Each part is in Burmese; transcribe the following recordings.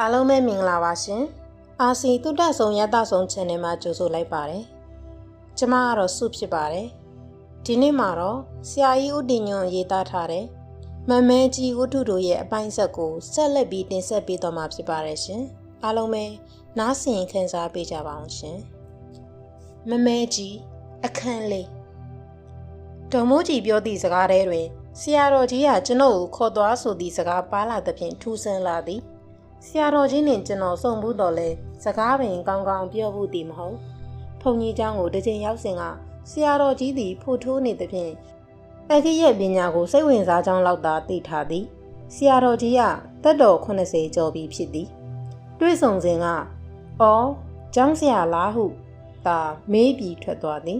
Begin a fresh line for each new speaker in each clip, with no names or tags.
အားလုံးပဲမင်္ဂလာပါရှင်။အာစီတုတ္တဆုံရတဆုံ channel မှာကြိုဆိုလိုက်ပါတယ်။ကျမကတော့စုဖြစ်ပါတယ်။ဒီနေ့မှာတော့ဆရာကြီးဦးတင်ညွန့်ရေးသားထားတဲ့မမဲကြီးဝတ္ထုတို့ရဲ့အပိုင်းဆက်ကိုဆက်လက်ပြီးတင်ဆက်ပေးတော့မှာဖြစ်ပါတယ်ရှင်။အားလုံးပဲနားဆင်ခံစားပေးကြပါအောင်ရှင်။မမဲကြီးအခန်းလေးဒေါ်မိုးကြီးပြောသည့်စကားထဲတွင်ဆရာတော်ကြီးကကျွန်ုပ်ကိုခေါ်သွားဆိုသည့်စကားပါလာသဖြင့်ထူးဆန်းလာသည် ဆရာတော်ကြီးနှင့်ကျွန်တော်ဆုံဘူးတော့လဲစကားပင်ကောင်းကောင်းပြောဖို့တည်မဟုတ်ဖုန်ကြီးเจ้าကိုတစ်ချိန်ရောက်စဉ်ကဆရာတော်ကြီးသည်ဖို့ထိုးနေသဖြင့်အခိရဲ့ပညာကိုစိတ်ဝင်စားကြောင်းလောက်သာသိထားသည်ဆရာတော်ကြီးကတက်တော်80ကျော်ပြီဖြစ်သည်တွေ့ဆုံစဉ်ကအော်ကျောင်းဆရာလားဟုသာမေးပြီးထွက်သွားသည်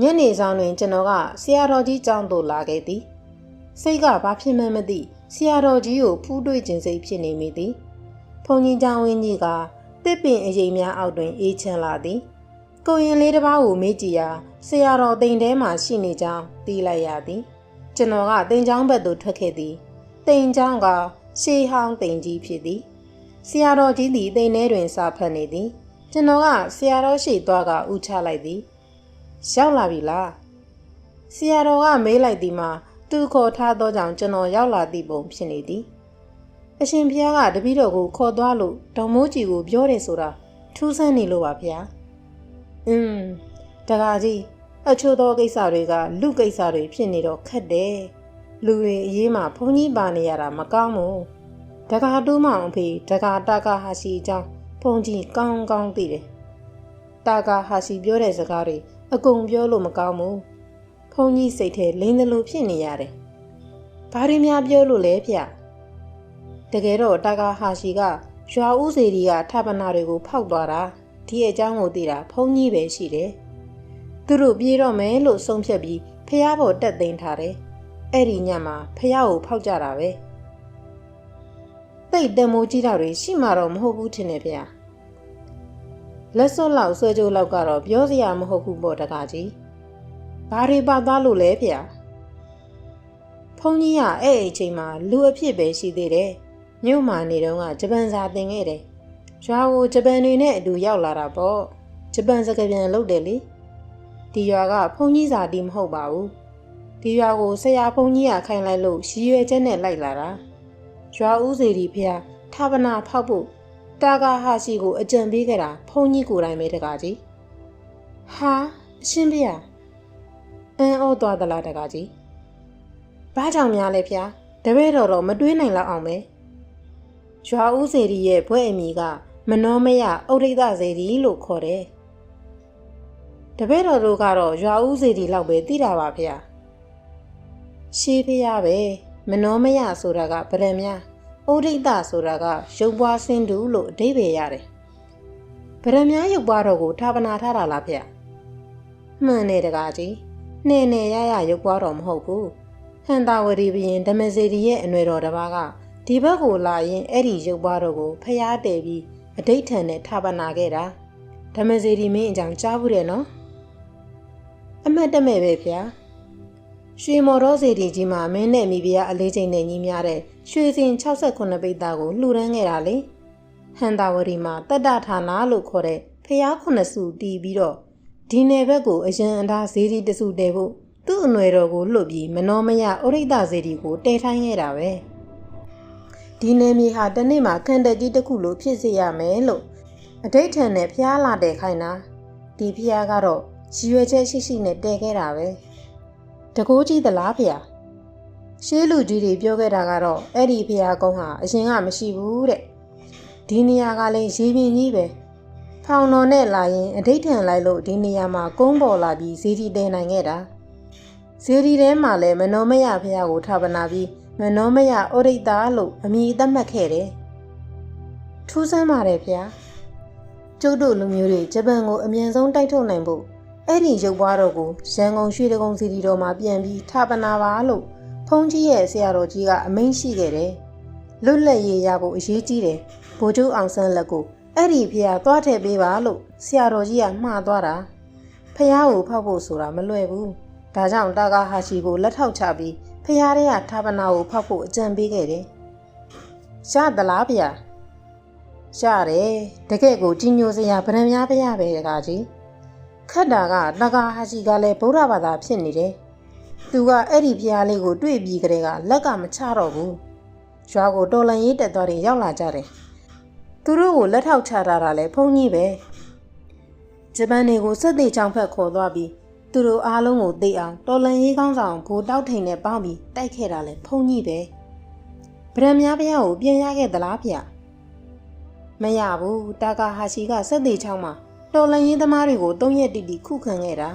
ညနေဆောင်တွင်ကျွန်တော်ကဆရာတော်ကြီးကျောင်းသို့လာခဲ့သည်စိတ်ကဘာဖြစ်မှန်းမသိ ဆရာတော်ကြီးကိုဖူးတွေ့ခြင်းစိတ်ဖြစ်နေမိသည်ဖုန်ကြီးကျောင်းဝင်းကြီးကတစ်ပင်အရေးများအောက်တွင်အေးချမ်းလာသည်ကိုရင်လေးတစ်ပါးကိုမေးကြည့်ရာဆရာတော်တိမ်ထဲမှရှိနေကြောင်းသိလိုက်ရသည်ကျွန်တော်ကတိမ်ချောင်းဘက်သို့ထွက်ခဲ့သည်တိမ်ချောင်းကရှေးဟောင်းတိမ်ကြီးဖြစ်သည်ဆရာတော်ကြီးသည်တိမ်ထဲတွင်စာဖတ်နေသည်ကျွန်တော်ကဆရာတော်ရှိသွားကဥချလိုက်သည်ရောက်လာပြီလားဆရာတော်ကမေးလိုက်သည်မှာ သူခေါ်ထားသောကြောင့်ကျွန်တော်ရောက်လာသည့်ပုံဖြစ်နေသည်အရှင်ဖျားကတပည့်တော်ကိုခေါ်သွားလို့ဒေါ်မိုးကြီးကိုပြောတယ်ဆိုတာထူးဆန်းနေလို့ပါဗျာอืมတကားကြီးအချို့သောကိစ္စတွေကလူကိစ္စတွေဖြစ်နေတော့ခက်တယ်လူတွေအရေးမှာဘုန်းကြီးပါနေရတာမကောင်းဘူးတကားတူးမောင်အဖေတကားတာကာဟာရှိအကြောင်းဘုန်းကြီးကောင်းကောင်းသိတယ်တာကာဟာရှိပြောတဲ့စကားတွေအကုန်ပြောလို့မကောင်းဘူး ဖုန်ကြီးစိတ်ထဲလိမ့်တယ်လို့ဖြစ်နေရတယ်။ဘာတွေများပြောလို့လဲဗျ။တကယ်တော့တာကာဟာရှိကရွာဦးစီဒီကထပ်ပနာတွေကိုဖောက်သွားတာဒီအကြောင်းကိုသိတာဖုန်ကြီးပဲရှိတယ်။သူတို့ပြေးတော့မယ်လို့ဆုံးဖြတ်ပြီးဖះဘော်တက်သိမ်းထားတယ်။အဲ့ဒီညမှာဖះကိုဖောက်ကြတာပဲ။သိတ်တမိုးကြီးတာတွေရှိမှတော့မဟုတ်ဘူးထင်တယ်ဗျ။လက်စွပ်လောက်ဆွဲကြိုးလောက်ကတော့ပြောစရာမဟုတ်ဘူးပေါ့တကားကြီး။ ဘာတွေပါသွားလို့လဲဗျာဖုန်းကြီးကအဲ့အချိန်မှာလူအဖြစ်ပဲရှိသေးတယ်မြို့မှာနေတော့ကဂျပန်စာသင်ခဲ့တယ်ရွာကိုဂျပန်တွေနဲ့အတူရောက်လာတာပေါ့ဂျပန်စကားပြန်လုပ်တယ်လေဒီရွာကဖုန်းကြီးစာတီးမဟုတ်ပါဘူးဒီရွာကိုဆရာဖုန်းကြီးကခိုင်းလိုက်လို့ရည်ရွယ်ချက်နဲ့လိုက်လာတာရွာဦးစီဒီဖះထာပနာဖောက်ဖို့တာကာဟာရှိကိုအကြံပေးခဲ့တာဖုန်းကြီးကိုယ်တိုင်ပဲတကားကြီးဟာအရှင်ဖေ။ အန်အောသွားသလားတကားကြီးဘာကြောင့်များလဲဖျားတပည့်တော်တော့မတွေးနိုင်လောက်အောင်ပဲရွာဦးစေရီရဲ့ဘွဲ့အမိကမနောမယဥဒိဋ္ဌစေရီလို့ခေါ်တယ်တပည့်တော်တို့ကတော့ရွာဦးစေရီလောက်ပဲသိတာပါဖျားရှေးဖျားပဲမနောမယဆိုတာကဗရံများဥဒိဋ္ဌဆိုတာကရုပ်ပွားစင်းတူလို့အဓိပ္ပာယ်ရတယ်ဗရံများရုပ်ပွားတော်ကိုဌာပနာထားတာလားဖျားမှန်တယ်တကားကြီး နှင်းနဲ့ရရရုပ်ပွားတော်မဟုတ်ဘူးဟန်တာဝရီဘရင်ဓမ္မစေတီရဲ့အနွယ်တော်တစ်ပါးကဒီဘက်ကိုလာရင်အဲ့ဒီရုပ်ပွားတော်ကိုဖျားတယ်ပြီးအဋိဋ္ဌံနဲ့ထာပနာခဲ့တာဓမ္မစေတီမင်းအကြောင်းကြားဘူးတယ်နော်အမှတ်တမဲ့ပဲဗျာရွှေမော်တော်စေတီကြီးမှာမင်းနဲ့မိဖုရားအလေးချိန်နဲ့ညီးများတဲ့ရွှေစင်68ပိတ်သားကိုလှူဒန်းခဲ့တာလေဟန်တာဝရီမှာတတ္တဌာနလို့ခေါ်တဲ့ဖျားခုနှစ်စုတီးပြီးတော့ ဒီနယ်ဘက်ကိုအရန်အတားဇေဒီတစုတဲဖို့သူ့အနွယ်တော်ကိုလွတ်ပြီးမနောမယဩရိတဇေဒီကိုတဲထိုင်းခဲ့တာပဲဒီနယ်မြေဟာတနေ့မှာခန္ဓာကြီးတစ်ခုလိုဖြစ်စေရမယ်လို့အဋိဋ္ဌံနဲ့ဖျားလာတဲ့ခိုင်းတာဒီဖျားကတော့ရည်ရွယ်ချက်ရှိရှိနဲ့တဲခဲ့တာပဲတကိုးကြီးသလားဖျားရှေးလူကြီးတွေပြောခဲ့တာကတော့အဲ့ဒီဖျားကုန်းဟာအရင်ကမရှိဘူးတဲ့ဒီနေရာကလည်းရေပြင်ကြီးပဲ ဖောင်တော်နဲ့လာရင်အဋိဋ္ဌံလိုက်လို့ဒီနေရာမှာကုန်းပေါ်လာပြီးဇီတီတဲနိုင်ခဲ့တာဇီတီထဲမှာလည်းမနောမယဖះကိုထပ်ပနာပြီးမနောမယဩရိတ္တာလို့အမည်သတ်မှတ်ခဲ့တယ်ထူးဆန်းပါတယ်ဖះကျုပ်တို့လူမျိုးတွေဂျပန်ကိုအမြန်ဆုံးတိုက်ထုတ်နိုင်ဖို့အဲ့ဒီရုပ်ပွားတော်ကိုရန်ကုန်ရွှေတကုံစီတီတော်မှာပြန်ပြီးထပ်ပနာပါလို့ဖုန်ကြီးရဲ့ဆရာတော်ကြီးကအမိန့်ရှိခဲ့တယ်လွတ်လပ်ရေးရဖို့အရေးကြီးတယ်ဗိုလ်ချုပ်အောင်ဆန်းလက်ကို အဲ့ဒီဖះသွားထည့်ပေးပါလို့ဆရာတော်ကြီးကမှားသွားတာဖះကိုဖောက်ဖို့ဆိုတာမလွယ်ဘူးဒါကြောင့်တာကာဟာရှိကိုလက်ထောက်ချပြီးဖះရဲကဌာပနာကိုဖောက်ဖို့အကြံပေးခဲ့တယ်ရှာသလားဗျာရှာတယ်တကယ့်ကိုကြီးညိုစရာဗရမများဗျာပဲတကားကြီးခတ်တာကတကာဟာရှိကလည်းဗုဒ္ဓဘာသာဖြစ်နေတယ်သူကအဲ့ဒီဖျားလေးကိုတွေ့ပြီးကလေးကလက်ကမချတော့ဘူးရွာကိုတော်လန်ရေးတက်သွားတယ်ရောက်လာကြတယ် သူတို့ကိုလက်ထောက်ချထားတာလဲဖုန်းကြီးပဲဂျပန်တွေကိုစက်သေးချောင်းဖက်ခေါ်သွားပြီးသူတို့အားလုံးကိုသိအောင်တော်လန်ရေးကောင်းဆောင်ကိုတောက်ထိန်နဲ့ပေါင်းပြီးတိုက်ခဲ့တာလဲဖုန်းကြီးပဲဗရမများဖျားကိုပြန်ရခဲ့သလားဗျမရဘူးတာကာဟာရှိကစက်သေးချောင်းမှာတော်လန်ရေးသမားတွေကို၃ရက်တိတိခုခံခဲ့တာ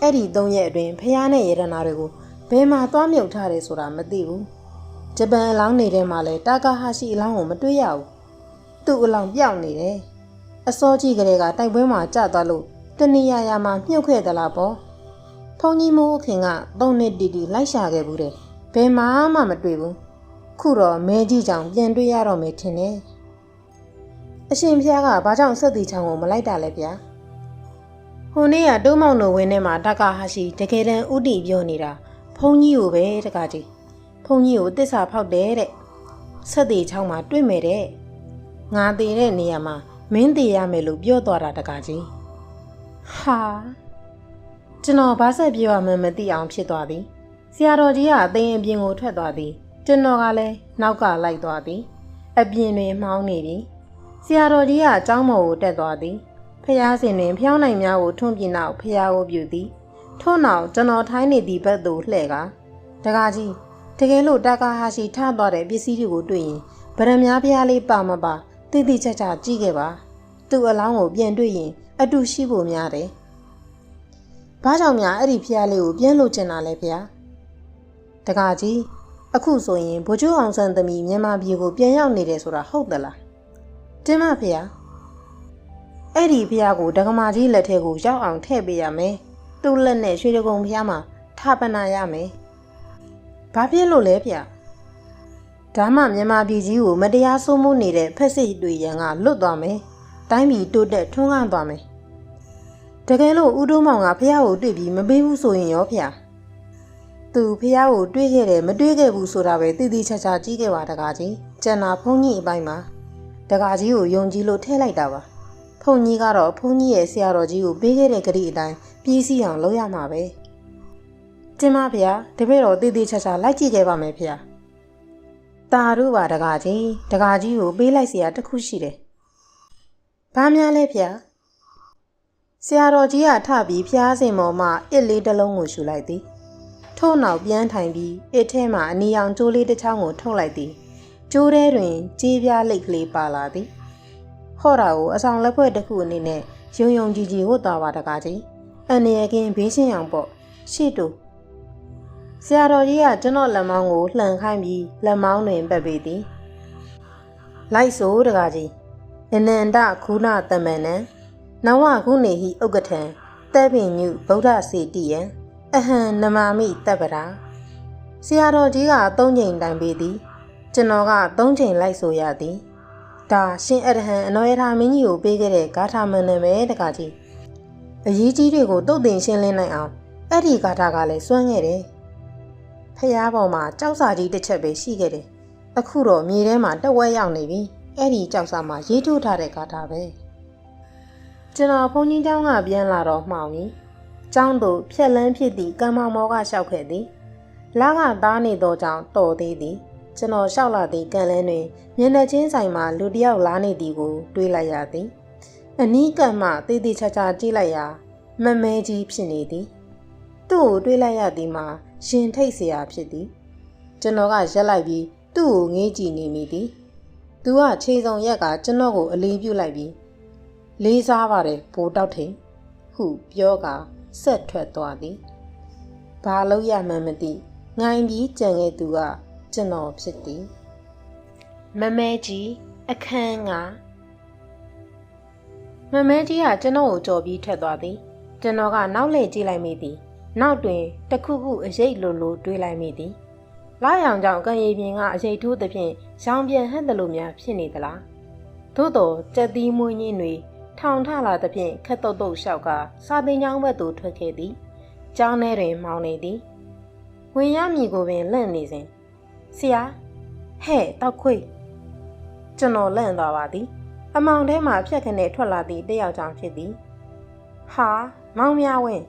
အဲ့ဒီ၃ရက်အတွင်းဖျားနဲ့ရတနာတွေကိုဘယ်မှာသွားမြုပ်ထားတယ်ဆိုတာမသိဘူးဂျပန်အလောင်းနေတဲ့မှာလဲတာကာဟာရှိအလောင်းကိုမတွေ့ရဘူး သူ့အလောင်းပြောက်နေတယ်အစောကြီးကလေးကတိုက်ပွဲမှာကျသွားလို့တနေရာရာမှာမြုပ်ခဲ့သလားပေါ့ဖုန်ကြီးမိုးခင်ကသုံးနှစ်တီတီလိုက်ရှာခဲ့ဘူးတဲ့ဘယ်မှမှမတွေ့ဘူးခုတော့မဲကြီးကြောင်ပြန်တွေ့ရတော့မယ်ထင်တယ်အရှင်ဖျားကဘာကြောင့်ဆက်တီချောင်းကိုမလိုက်တာလဲဗျာဟိုနေ့ကတိုးမောင်တို့ဝင်းထဲမှာတက္ကဟာရှိတကယ်တမ်းဥတီပြောနေတာဖုန်ကြီးကိုပဲတက္ကကြီးဖုန်ကြီးကိုတစ္ဆာဖောက်တယ်တဲ့ဆက်တီချောင်းမှာတွေ့မယ်တဲ့ ငါတည်တဲ့နေရာမှာမင်းတည်ရမယ်လို့ပြောသွားတာတက္ကကြီးဟာကျွန်တော်ဘာဆက်ပြောရမှန်းမသိအောင်ဖြစ်သွားသည်ဆရာတော်ကြီးကအသိအပြင်ကိုထွက်သွားသည်ကျွန်တော်ကလည်းနောက်ကလိုက်သွားသည်အပြင်တွင်မှောင်းနေသည်ဆရာတော်ကြီးကအเจ้าမော်ကိုတက်သွားသည်ဖျားစင်တွင်ဖျောင်းနိုင်များကိုထွန်းပြနောက်ဖျားကိုပြုသည်ထို့နောက်ကျွန်တော်ထိုင်းနေသည့်ဘက်သို့လှည့်ကာတကားကြီးတကယ်လို့တာကာဟာရှိထသွားတဲ့ပစ္စည်းတွေကိုတွေ့ရင်ဗရမများဖျားလေးပါမပါ တိတိကျကျကြည့်ခဲ့ပါ သူ့အလောင်းကိုပြန်တွေ့ရင် အတူရှိဖို့များတယ်ဘာကြောင့်များအဲ့ဒီဖျားလေးကိုပြန်လို့ကျင်တာလဲဗျာတကားကြီးအခုဆိုရင်ဗိုလ်ချုပ်အောင်ဆန်းသမီးမြန်မာပြည်ကိုပြန်ရောက်နေတယ်ဆိုတာဟုတ်သလားတင်မဖေ။အဲ့ဒီဖះကိုဒကမာကြီးလက်ထဲကိုရောက်အောင်ထည့်ပေးရမယ်။သူ့လက်နဲ့ရွှေတကုံဖះမှာထပနာရမယ်။ဘာဖြစ်လို့လဲဖះ။ ဒါမှမြန်မာပြည်ကြီးကိုမတရားဆိုးမှုနေတဲ့ဖက်စစ်တွေရန်ကလွတ်သွားမယ်။တိုင်းပြည်တိုးတက်ထွန်းကားသွားမယ်။တကယ်လို့ဦးတိုးမောင်ကဖះကိုတွေ့ပြီးမပေးဘူးဆိုရင်ရောဖះ။သူဖះကိုတွေးခဲ့တယ်မတွေးခဲ့ဘူးဆိုတာပဲတည်တည်ချာချာကြီးခဲ့ပါတကားကြီး။ကျန်တာဖုန်းကြီးအပိုင်းမှာတကာကြီးကိုယုံကြည်လို့ထည့်လိုက်တာပါဖုန်ကြီးကတော့ဖုန်ကြီးရဲ့ဆရာတော်ကြီးကိုပေးခဲ့တဲ့ဂရီအတိုင်းပြီးစီအောင်လုပ်ရမှာပဲကျမဖေတပည့်တော်တည်တည်ချာချာလိုက်ကြည့်ခဲ့ပါမယ်ဖေ တာတို့ပါတကာကြီးတကာကြီးကိုပေးလိုက်เสียတခုရှိတယ်ဘာများလဲဖေဆရာတော်ကြီးကထပြီးဖျားစင်ပေါ်မှာအစ်လေးတစ်လုံးကိုရှူလိုက်သည်ထို့နောက်ပြန်ထိုင်ပြီးအစ်ထဲမှာအနီရောင်ကျိုးလေးတစ်ချောင်းကိုထုတ်လိုက်သည်ကျိုးထဲတွင်ကြေးပြားလိတ်ကလေးပါလာသည်ဟော့တာကိုအဆောင်လက်ဖွဲ့တစ်ခုအနေနဲ့ယုံယုံကြည်ကြည်ဝတ်သွားပါတကားကြီးအန်ရကင်းဘေးရှင်းအောင်ပေါ့ရှေ့တူ ဆရာတော်ကြီးကကျွန်တော်လက်မောင်းကိုလှန်ခိုင်းပြီးလက်မောင်းတွင်ပတ်ပေးသည်လိုက်ဆိုတကားကြီးအနန္တခုနတမန်နံနဝခုနေဟိဥက္ကထံတဲပင်ညုဗုဒ္ဓစေတိယံအဟံနမာမိတပ်ပရာဆရာတော်ကြီးကသုံးချိန်တိုင်ပေးသည် ကျွန်တော်ကသုံးချိန်လိုက်ဆိုရသည်ဒါရှင်အရဟံအနောယထာမင်းကြီးကိုပေးခဲ့တဲ့ဂါထာမန်နာပဲတကကြီးအရေးကြီးတွေကိုတုတ်တင်ရှင်းလင်းနိုင်အောင်အဲ့ဒီဂါထာကလည်းစွန့်ခဲ့တယ် ဖះပေါ်မှာကြောက်စာကြီးတစ်ချက်ပဲရှိခဲ့တယ်အခုတော့မြေထဲမှာတဝက်ရောက်နေပြီအဲ့ဒီကြောက်စာမှာရေးထိုးထားတဲ့ဂါထာပဲကျွန်တော်ဘုန်းကြီးเจ้าကပြန်လာတော့မှောင်ကြီးကျောင်းသို့ဖြက်လန်းဖြစ်သည့်ကံမောင်မောကလျှောက်ခဲ့သည်လာကသားနေသောကြောင့်တော်သေးသည်ကျွန်တော်လျှောက်လာသည့်ကန်လန်းတွင်မျက်နှာချင်းဆိုင်မှာလူတစ်ယောက်လားနေသည်ကို တွေးလိုက်ရသည်အနီးကပ်မှတေးသေးချာချာကြည့်လိုက်ရာမမဲကြီးဖြစ်နေသည်သူ့ကိုတွေးလိုက်ရသည်မှာ ရှင်ထိတ်เสียဖြစ်သည်ကျွန်တော်ကရက်လိုက်ပြီးသူ့ကိုငေးကြည့်နေမိသည်သူကခြေစုံရက်ကကျွန်တော်ကိုအလေးပြုလိုက်ပြီးလေးစားပါတယ်ဘိုးတောက်ထိန်ဟုပြောကဆက်ထွက်သွားသည်ဘာလို့ရမှန်းမသိငိုင်းပြီးကြံခဲ့သူကကျွန်တော်ဖြစ်သည်မမဲကြီးအခန်းကမမဲကြီးကကျွန်တော်ကိုကြော်ပြီးထွက်သွားသည်ကျွန်တော်ကနောက်လှည့်ကြည့်လိုက်မိသည် နောက်တွင်တခုခုအရေးလိုလိုတွေးလိုက်မိသည်လာရောင်ကြောင့်ကံရည်ပြင်ကအရေးထိုးသဖြင့်ရောင်ပြန်ဟန့်တယ်လို့များဖြစ်နေသလားသို့တော်ကြက်သီးမွေးညင်းတွေထောင်ထလာသဖြင့်ခက်တုတ်တုတ်လျှောက်ကစာသင်ကျောင်းဘက်သို့ထွက်ခဲ့သည်ကျောင်းထဲတွင်မောင်းနေသည်ဝင်ရမည်ကိုပင်လန့်နေစဉ်ဆရာဟဲ့တောက်ခွေကျွန်တော်လန့်သွားပါသည် အမောင်ထဲမှဖြက်ခနဲ့ထွက်လာသည့်တယောက်ကြောင့်ဖြစ်သည်ဟာမောင်မြဝင်း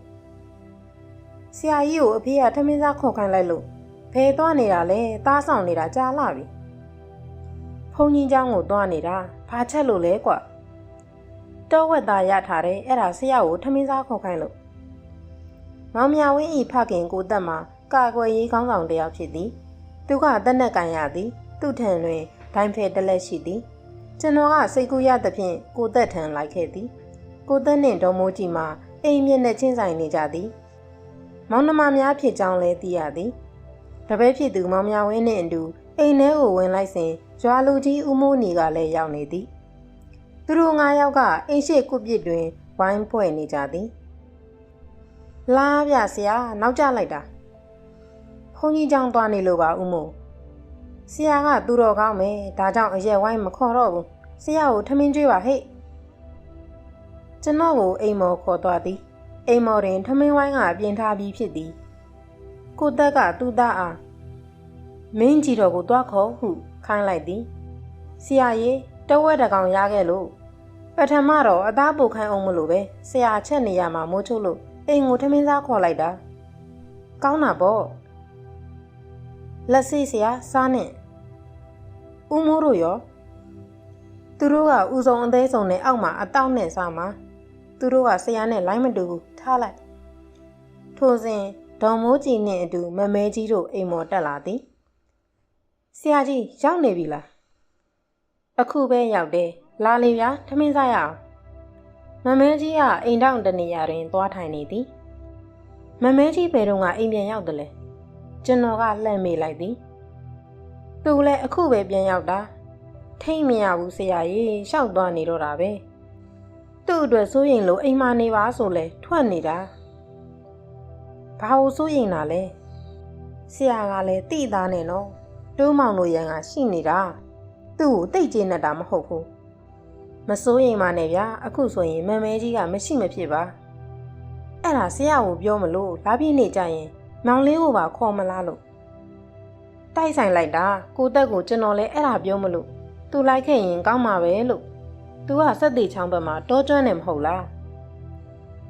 ဆရာကြီးကိုအဖေကထမင်းစားခေါ်ခိုင်းလိုက်လို့ဘယ်သွားနေတာလဲသားဆောင်နေတာကြားလာပြီဖုန်ကြီးเจ้าကိုသွားနေတာဘာချက်လို့လဲကွတောဝက်သားရထားတယ်အဲ့ဒါဆရာကိုထမင်းစားခေါ်ခိုင်းလို့မောင်မြဝင်းဤဖခင်ကိုတက်မှာကာကွယ်ရေးကောင်းဆောင်တယောက်ဖြစ်သည်သူကတက်နက်ကန်ရသည် သူ့ထံတွင်ဒိုင်းဖဲတလက်ရှိသည်ကျွန်တော်ကစိတ်ကူးရသဖြင့်ကိုသက်ထံလိုက်ခဲ့သည် ကိုသက်နှင့်ဒေါ်မိုးကြီးမှာအိမ်မျက်နှာချင်းဆိုင်နေကြသည် မောင်နှမများဖြစ်ကြောင်းလည်းသိရသည်တပည့်ဖြစ်သူမောင်မြဝင်းနှင့်အတူအိမ်ထဲကိုဝင်လိုက်စဉ်ရွာလူကြီးဦးမိုးနီကလည်းရောက်နေသည်သူတို့ငါးယောက်ကအိမ်ရှိကုပစ်တွင်ဝိုင်းဖွဲ့နေကြသည်လာဗျဆရာနောက်ကျလိုက်တာဘုန်းကြီးကျောင်းသွားနေလို့ပါဦးမို့ဆရာကသူတော်ကောင်းမယ်ဒါကြောင့်အရက်ဝိုင်းမခေါ်တော့ဘူးဆရာကိုထမင်းကျွေးပါဟဲ့ကျွန်တော်ကိုအိမ်မော်ခေါ်သွားသည် အိမ်မော်တွင်ထမင်းဝိုင်းကပြင်ထားပြီးဖြစ်သည်ကိုတက်ကသူ့သားအားမင်းကြီးတော်ကိုတွားခေါ်ဟုခိုင်းလိုက်သည်ဆရာကြီးတဝက်တကောင်ရခဲ့လို့ပထမတော့အသားပုတ်ခိုင်းအောင်မလို့ပဲဆရာချက်နေရမှာမိုးချုပ်လို့အိမ်ကိုထမင်းစားခေါ်လိုက်တာကောင်းတာပေါ့လက်စီဆရာစားနဲ့ဦးမိုးတို့ရောသူတို့ကဥဆုံးအသေးဆုံးနဲ့အောက်မှာအတောက်နဲ့စားမှာ သူတို့ကဆရာနဲ့လိုင်းမတူဘူးထားလိုက်ထိုစဉ်ဒေါ်မိုးကြီးနှင့်အတူမမဲကြီးတို့အိမ်မော်တက်လာသည်ဆရာကြီးရောက်နေပြီလားအခုပဲရောက်တယ်လာလေဗျာထမင်းစားရအောင်မမဲကြီးကအိမ်တောင်တနေရာတွင်သွားထိုင်နေသည်မမဲကြီးဘယ်တော့ကအိမ်ပြန်ရောက်တယ်လဲကျွန်တော်ကလှမ်းမေးလိုက်သည်သူလည်းအခုပဲပြန်ရောက်တာထိတ်မရဘူးဆရာကြီးရှောက်သွားနေတော့တာပဲ သူ့အတွက်စိုးရင်လို့အိမ်မနေပါဆိုလဲထွက်နေတာဘာလို့စိုးရင်တာလဲဆရာကလည်းတိသားနေနော်တိုးမောင်တို့ရန်ကရှိနေတာသူ့ကိုတိတ်ကျင်းနေတာမဟုတ်ဘူးမစိုးရင်မနဲ့ဗျာအခုဆိုရင်မမဲကြီးကမရှိမဖြစ်ပါအဲ့ဒါဆရာကိုပြောမလို့လာပြည့်နေကြရင်မောင်လေးကိုပါခေါ်မလားလို့တိုက်ဆိုင်လိုက်တာကိုတက်ကိုကျွန်တော်လည်းအဲ့ဒါပြောမလို့သူလိုက်ခဲ့ရင်ကောင်းမှာပဲလို့ သူကစက်သေးချောင်းဘက်မှာတောကျွမ်းနေမဟုတ်လား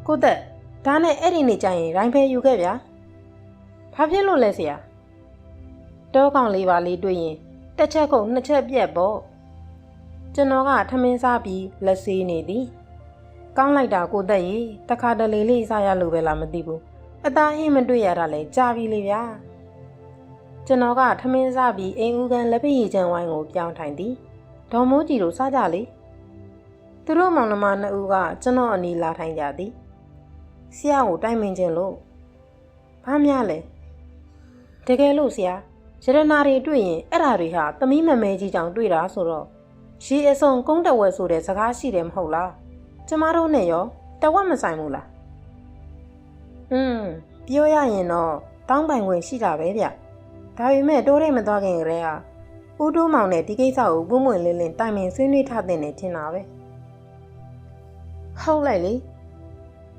ကိုတက်ဒါနဲ့အဲ့ဒီနေကြရင်ရိုင်းဖဲယူခဲ့ဗျာဘာဖြစ်လို့လဲဆရာတောကောင်လေးပါလေးတွေ့ရင်တစ်ချက်ခုနှစ်ချက်ပြက်ပေါ့ကျွန်တော်ကထမင်းစားပြီးလက်ဆေးနေသည်ကောင်းလိုက်တာကိုတက်ရေတခါတလေလေးစားရလို့ပဲလားမသိဘူးအသားဟင်းမတွေ့ရတာလဲကြာပြီလေဗျာကျွန်တော်ကထမင်းစားပြီးအိမ်ဦးကန်လက်ဖက်ရည်ချမ်းဝိုင်းကိုပြောင်းထိုင်သည်ဒေါ်မိုးကြီးတို့စားကြလေ သူတို့မောင်နှမနှစ်ဦးကကျွန်တော်အနီးလာထိုင်ကြသည်ဆရာကိုတိုင်ပင်ခြင်းလို့ဘာများလဲတကယ်လို့ဆရာရတနာတွေတွေ့ရင်အဲ့ဓာတွေဟာသမီးမမဲကြီးကြောင့်တွေ့တာဆိုတော့ရေအစုံကုန်းတဝက်ဆိုတဲ့စကားရှိတယ်မဟုတ်လားကျမတို့နဲ့ရောတဝက်မဆိုင်ဘူးလားอืมပြောရရင်တော့တောင်းပိုင်ဝင်ရှိတာပဲဗျဒါပေမဲ့တိုးရဲမသွားခင်ကတည်းကဦးတိုးမောင်နဲ့ဒီကိစ္စကိုပုံမွင့်လင်းလင်းတိုင်ပင်ဆွေးနွေးထားတဲ့နေထင်တာပဲ ဟုတ်လိုက်လေ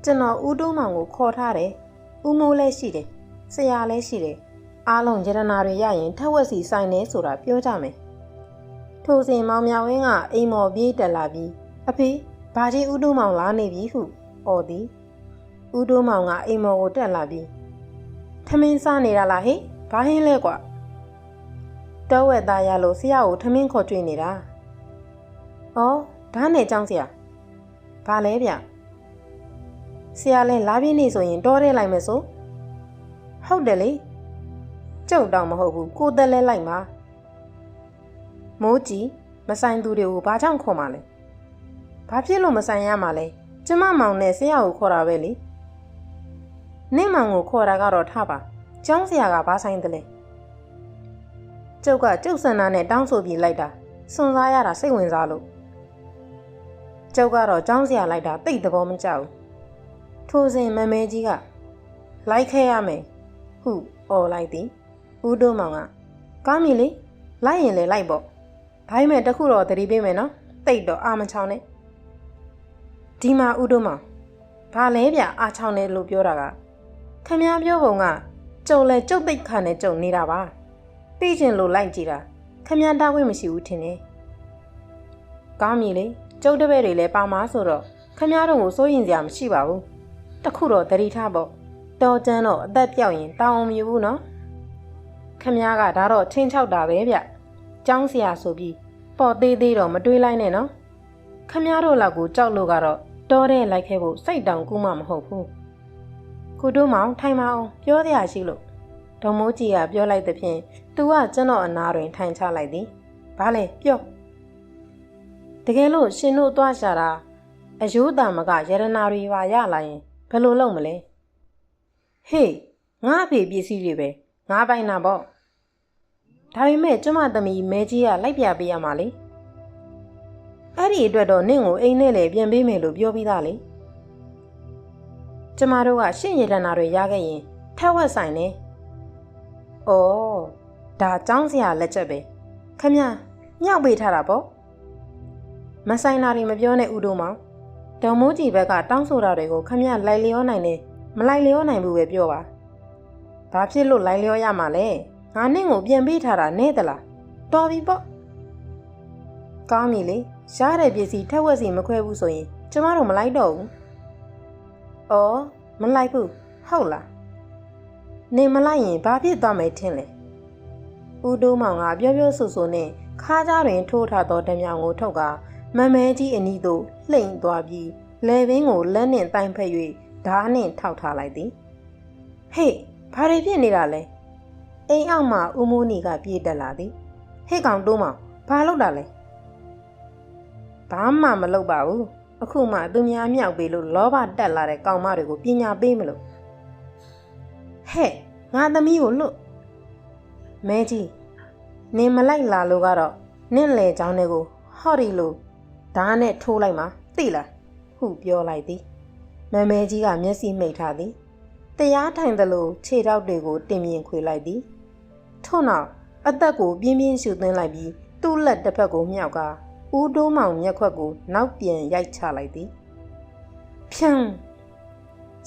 ကျွန်တော်ဦးတိုးမောင်ကိုခေါ်ထားတယ်ဦးမိုးလည်းရှိတယ်ဆရာလည်းရှိတယ်အားလုံးရတနာတွေရရင်ထက်ဝက်စီဆိုင်နေဆိုတာပြောကြမယ်ထိုစဉ်မောင်မြဝင်းကအိမ်မော်ပြေးတက်လာပြီးအဖေဘာကြီးဦးတိုးမောင်လာနေပြီဟုအော်သည်ဦးတိုးမောင်ကအိမ်မော်ကိုတက်လာပြီးထမင်းစားနေတာလားဟေ့ဘာဟင်းလဲကွာတောဝက်သားရလို့ဆရာကိုထမင်းခေါ်ကြွေးနေတာ။အော်ဓာတ်နဲ့ကြောင်းဆရာ။ ဘာလဲဗျ။ဆရာလဲလာပြင်းနေဆိုရင်တောထဲလိုက်မယ်ဆို။ဟုတ်တယ်လေ။ကျုပ်တော့မဟုတ်ဘူးကိုသက်လဲလိုက်မှာ။မိုးကြီးမဆိုင်သူတွေကိုဘာကြောင့်ခေါ်မှာလဲ။ဘာဖြစ်လို့မဆိုင်ရမှာလဲ။ကျမမောင်နဲ့ဆရာကိုခေါ်တာပဲလေ။နင့်မောင်ကိုခေါ်တာကတော့ထားပါ။ကျောင်းဆရာကဘာဆိုင်တယ်လဲ။ကျုပ်ကကျုပ်ဆန္ဒနဲ့တောင်းဆိုပြီးလိုက်တာစွန်စားရတာစိတ်ဝင်စားလို့ ကျုပ်ကတော့ចောင်းစရာလိုက်တာတိတ်သဘောမကျဘူးထိုစဉ်မမဲကြီးကလိုက်ခဲရမယ်ဟုអော်လိုက်သည်ဦးတို့မောင်ကကောင်းပြီလေလိုက်ရင်လေလိုက်ပေါ့ဒါပေမဲ့တခုတော့တတိပေးမယ်နော်တိတ်တော့အာမချောင်းနဲ့ဒီမှာဦးတို့မောင်ဘာလဲဗျအာချောင်းနဲ့လို့ပြောတာကခမည်းပြောပုံကကြုံလဲကြုတ်သိက်ခါနဲ့ကြုံနေတာပါသိကျင်လို့လိုက်ကြည့်တာခမည်းတားခွင့်မရှိဘူးထင်တယ်ကောင်းပြီလေ ကျုပ်တပည့်တွေလည်းပါမားဆိုတော့ခမည်းတော်ကိုစိုးရင်စရာမရှိပါဘူးတခုတော့တတိထားပေါ့တော်ကျန်းတော့အသက်ပြောက်ရင်တောင်းအောင်မြူဘူးနော်ခမည်းကဒါတော့ချင်းချောက်တာပဲဗျကျောင်းဆရာဆိုပြီးပေါ်သေးသေးတော့မတွေးလိုက်နဲ့နော်ခမည်းတော်လောက်ကိုကြောက်လို့ကတော့တော်တဲ့လိုက်ခဲ့ဖို့စိတ်တောင်ကူးမှမဟုတ်ဘူးကုတို့မောင်ထိုင်မအောင်ပြောရရှိလို့ဒေါ်မိုးကြီးကပြောလိုက်တဲ့ဖြင့်သူကကျွန်တော်အနာတွင်ထိုင်ချလိုက်သည်ဘာလဲပြော တကယ်လို့ရှင်တို့သွားရှာတာအယိုးတံမကရတနာတွေပါရလာရင်ဘယ်လိုလုပ်မလဲဟေးငါအဖေပစ္စည်းတွေပဲငါပိုင်တာပေါ့ဒါပေမဲ့ကျမသမီးမဲကြီးကလိုက်ပြပေးရမှာလေအဲ့ဒီအတွက်တော့နင့်ကိုအိမ်နဲ့လေပြန်ပေးမယ်လို့ပြောပြီးသားလေကျမတို့ကရှင့်ရတနာတွေရခဲ့ရင်ထက်ဝက်ဆိုင်နေ။အော်ဒါចောင်းစရာလက်ချက်ပဲခမညောက်ပေးထားတာပေါ့ မဆိုင်တာတွေမပြောနဲ့ဥတို့မောင်ဒေါ်မိုးကြီးဘက်ကတောင်းဆိုတာတွေကိုခမလိုက်လျောနိုင်တယ်မလိုက်လျောနိုင်ဘူးပဲပြောပါဘာဖြစ်လို့လိုက်လျောရမှာလဲငါနဲ့ကိုပြန်ပေးထားတာနဲ့တလားတော်ပြီပေါ့ကောင်းပြီလေရှားတဲ့ပစ္စည်းထက်ဝက်စီမခွဲဘူးဆိုရင်ကျမတို့မလိုက်တော့ဘူး။အော်မလိုက်ဘူးဟုတ်လား။နေမလိုက်ရင်ဘာဖြစ်သွားမယ်ထင်လဲ။ဦးတိုးမောင်ကပြောပြောဆိုဆိုနဲ့ခါးကြားတွင်ထိုးထားသောဓမြောင်ကိုထုတ်က မမဲကြီးအနီးသို့လှိမ့်သွားပြီးလေပင်ကိုလက်နှင့်တိုင်ဖက်၍ဓားနှင့်ထောက်ထားလိုက်သည်။ဟေ့ဘာတွေဖြစ်နေတာလဲ။အိမ်အောက်မှဦးမိုးနီကပြေးတက်လာသည်။ဟေ့ကောင်တိုးမောင်ဘာလုပ်တာလဲ။ဘာမှမလုပ်ပါဘူး။အခုမှသူများမြောက်ပေးလို့လောဘတက်လာတဲ့ကောင်မတွေကိုပညာပေးမလို့ဟဲ့ငါသမီးကိုလွတ်မဲကြီးနင်မလိုက်လာလို့ကတော့နင့်လေချောင်းတွေကိုဟော့ဒီလို ဓာတ်နဲ့ထိုးလိုက်မှာသိလားဟုပြောလိုက်သည်မမဲကြီးကမျက်စိမှိတ်ထားသည်တရားထိုင်သလိုခြေထောက်တွေကိုတင်မြင်ခွေလိုက်သည်ထို့နောက်အသက်ကိုပြင်းပြင်းရှူသွင်းလိုက်ပြီးသူ့လက်တစ်ဖက်ကိုမြောက်ကဦးတိုးမောင်မျက်ခွက်ကိုနောက်ပြန်ရိုက်ချလိုက်သည်ဖြန်း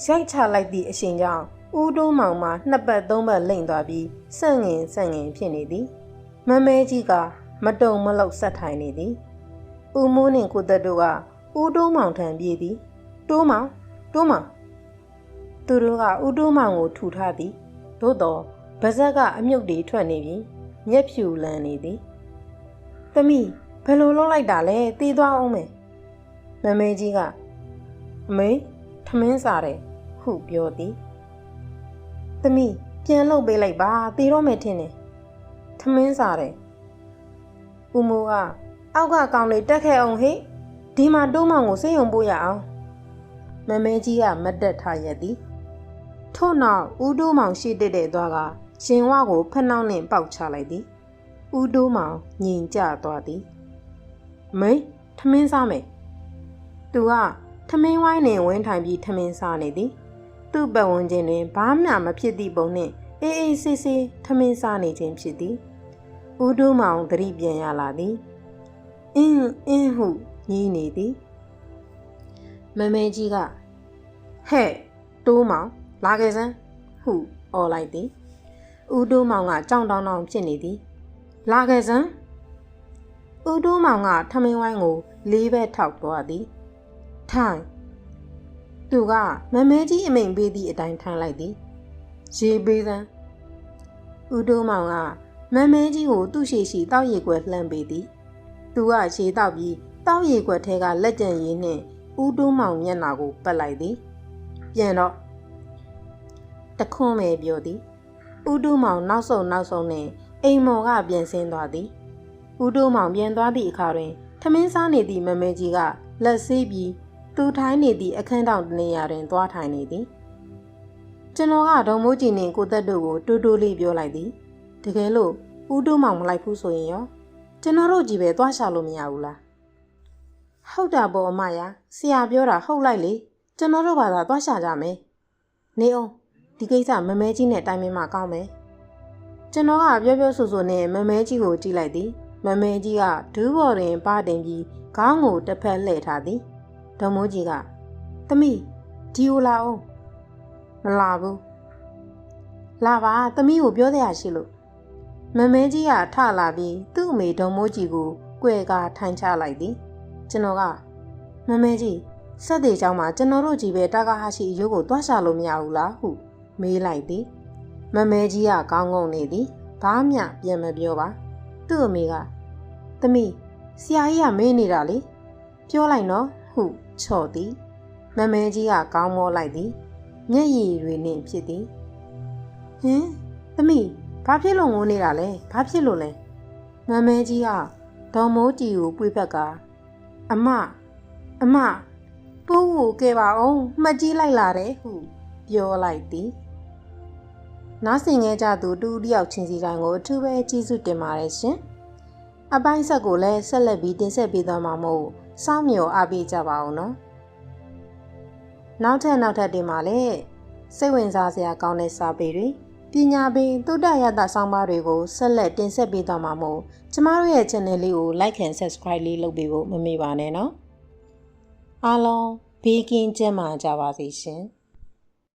ရိုက်ချလိုက်သည့်အရှင်ကြောင့်ဦးတိုးမောင်မှနှစ်ပတ်သုံးပတ်လိမ့်သွားပြီးဆန့်ငင်ဆန့်ငင်ဖြစ်နေသည်မမဲကြီးကမတုံမလောက်ဆက်ထိုင်နေသည် ဦးမိုးနှင့်ကိုသက်တို့ကဦးတိုးမောင်ထံပြေးသည်တိုးမောင်တိုးမောင်သူတို့ကဦးတိုးမောင်ကိုထူထားသည်သို့တော့ဗဇက်ကအမြုပ်တွေထွက်နေပြီးမျက်ဖြူလန်းနေသည်သမီးဘယ်လိုလုပ်လိုက်တာလဲတီးသွားအောင်မယ်မမဲကြီးကအမေထမင်းစားတယ်ဟုပြောသည်သမီးပြန်လုပ်ပေးလိုက်ပါတီးတော့မယ်ထင်တယ်ထမင်းစားတယ်ဦးမိုးက အောက်ကကောင်လေးတက်ခဲ့အောင်ဟိဒီမှာတိုးမောင်ကိုစေးုံပို့ရအောင်မမဲကြီးကမတ်တက်ထားရသည်ထို့နောက်ဦးတိုးမောင်ရှိတက်တဲ့သွားကရှင်ဝကိုဖနှောင်းနှင့်ပေါက်ချလိုက်သည်ဦးတိုးမောင်ညင်ကြသွားသည်မိန်ထမင်းစားမယ်သူကထမင်းဝိုင်းနဲ့ဝင်းထိုင်ပြီးထမင်းစားနေသည်သူ့ပတ်ဝန်းကျင်တွင်ဘာမှမဖြစ်သည့်ပုံနှင့်အေးအေးဆေးဆေးထမင်းစားနေခြင်းဖြစ်သည်ဦးတိုးမောင်သတိပြန်ရလာသည် အင်းအင်းဟုညီးနေသည်မမဲကြီးကဟဲ့တိုးမောင်လာခဲ့စမ်းဟုអော်လိုက်သည်ဦးတိုးမောင်ကကြောင်တောင်းတောင်းဖြစ်နေသည်လာခဲ့စမ်းဦးတိုးမောင်ကထမင်းဝိုင်းကိုလေးဘက်ထောက်သွားသည်ထိုင်သူကမမဲကြီးအမိန်ပေးသည့်အတိုင်းထိုင်လိုက်သည်ရေပေးစမ်းဦးတိုးမောင်ကမမဲကြီးကိုသူ့ရှိရှိတောက်ရီကွယ်လှမ်းပေးသည် သူကရှည်တောက်ပြီးတောက်ရီကွက်ထဲကလက်ကျန်ရည်နှင့်ဦးတိုးမောင်မျက်နှာကိုပတ်လိုက်သည်ပြန်တော့တခွန်းပဲပြောသည်ဦးတိုးမောင်နောက်ဆုံးနောက်ဆုံးနဲ့အိမ်မော်ကပြန်ဆင်းသွားသည်ဦးတိုးမောင်ပြန်သွားသည့်အခါတွင်ထမင်းစားနေသည့်မမဲကြီးကလက်ဆေးပြီးသူထိုင်းနေသည့်အခန်းတောင်တနေရာတွင်သွားထိုင်နေသည်ကျွန်တော်ကဒေါ်မိုးကြည်နှင့်ကိုသက်တို့ကိုတူတူလေးပြောလိုက်သည်တကယ်လို့ဦးတိုးမောင်မလိုက်ဘူးဆိုရင်ရော ကျွန်တော်တို့ကြီးပဲသွားရှာလို့မရဘူးလားဟုတ်တာပေါ့အမရဆရာပြောတာဟုတ်လိုက်လေကျွန်တော်တို့ဘာသာသွားရှာကြမယ်နေအောင်ဒီကိစ္စမမဲကြီးနဲ့တိုင်မင်းမှကောင်းမယ်ကျွန်တော်ကပြောပြောဆိုဆိုနဲ့မမဲကြီးကိုကြည့်လိုက်သည်မမဲကြီးကဒူးဘော်တွင်ပါတင်ပြီးခေါင်းကိုတစ်ဖက်လှည့်ထားသည်ဒေါ်မိုးကြီးကသမီးဒီကိုလာအောင်မလာဘူးလာပါသမီးကိုပြောရရှိလို့ မမဲကြီးကထလာပြီးသူ့အမေဒေါမိုးကြီးကိုကြွယ်ကာထိုင်ချလိုက်သည်ကျွန်တော်ကမမဲကြီးဆက်သေးကြောင်းမှာကျွန်တော်တို့ကြီးပဲတာကာဟာရှိရုပ်ကိုတွားရှာလို့မရဘူးလားဟုမေးလိုက်သည်မမဲကြီးကကောင်းငုံနေသည်ဘာမှပြန်မပြောပါသူ့အမေကသမီးဆရာကြီးကမေးနေတာလေပြောလိုက်နော်ဟုချော့သည်မမဲကြီးကကောင်းမောလိုက်သည်မျက်ရည်တွေနဲ့ဖြစ်သည်ဟင်သမီး ဘာဖြစ်လို့ငိုနေတာလဲဘာဖြစ်လို့လဲမမဲကြီးကဒေါ်မိုးတီကိုပွေဖက်ကအမအမပိုးကိုကဲပါအောင်မှတ်ကြီးလိုက်လာတယ်ဟုပြောလိုက်သည်နားဆင်ခဲ့ကြသူတူတယောက်ချင်းစီတိုင်းကိုအထူးပဲကျေးဇူးတင်ပါတယ်ရှင်အပိုင်းဆက်ကိုလည်းဆက်လက်ပြီးတင်ဆက်ပေးသွားမှာမို့စောင့်မျှော်အားပေးကြပါအောင်နော်နောက်ထပ်နောက်ထပ်တင်ပါလေစိတ်ဝင်စားစရာကောင်းတဲ့စာပေတွေ ပညာပင်သုတ္တရတဆောင်းပါးတွေကိုဆက်လက်တင်ဆက်ပေးသွားမှာမို့ကျမတို့ရဲ့ channel လေးကို like and subscribe လေးလုပ်ပေးဖို့မမေ့ပါနဲ့နော်အားလုံးဘေးကင်းကျန်းမာကြပါစေရှင်